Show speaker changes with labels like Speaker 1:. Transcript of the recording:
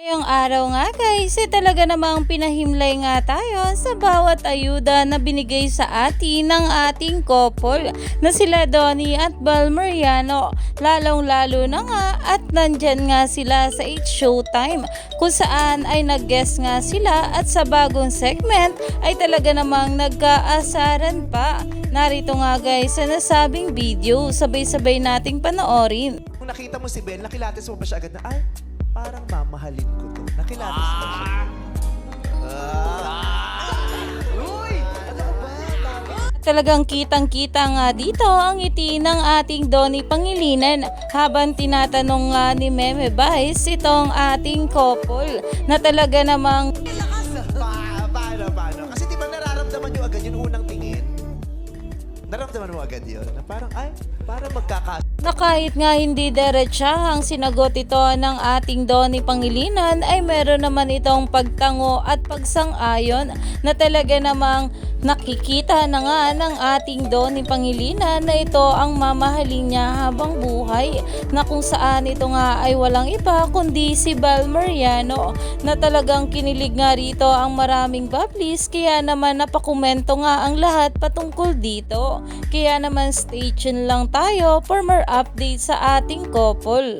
Speaker 1: Ngayong araw nga guys, eh, talaga namang pinahimlay nga tayo sa bawat ayuda na binigay sa atin ng ating couple na sila Donnie at Bal Mariano. Lalong lalo na nga at nandyan nga sila sa 8 Showtime kung saan ay nag-guest nga sila at sa bagong segment ay talaga namang nagkaasaran pa. Narito nga guys sa nasabing video, sabay-sabay nating panoorin.
Speaker 2: Kung nakita mo si Ben, nakilatis mo ba siya agad na, ay, parang mamahalin ko to. Nakilatis mo ba siya? Ah! Uy! Ano.
Speaker 1: Talagang kitang-kita nga dito ang ngiti ng ating Donnie Pangilinan habang tinatanong nga ni Meme Vice itong ating couple na talaga namang
Speaker 2: Pa, paano, paano? Kasi di ba nararamdaman nyo agad yung unang tingin? Naramdaman mo agad yun? Na parang, ay, parang magkaka...
Speaker 1: na kahit nga hindi diretsahang sinagot ito ng ating Donnie Pangilinan ay meron naman itong pagtango at pagsang-ayon na talaga namang nakikita na nga ng ating Donnie Pangilinan na ito ang mamahalin niya habang buhay na kung saan ito nga ay walang iba kundi si Bal Mariano na talagang kinilig nga rito ang maraming bablis kaya naman napakomento nga ang lahat patungkol dito. Kaya naman stay tuned lang tayo for more updates sa ating couple.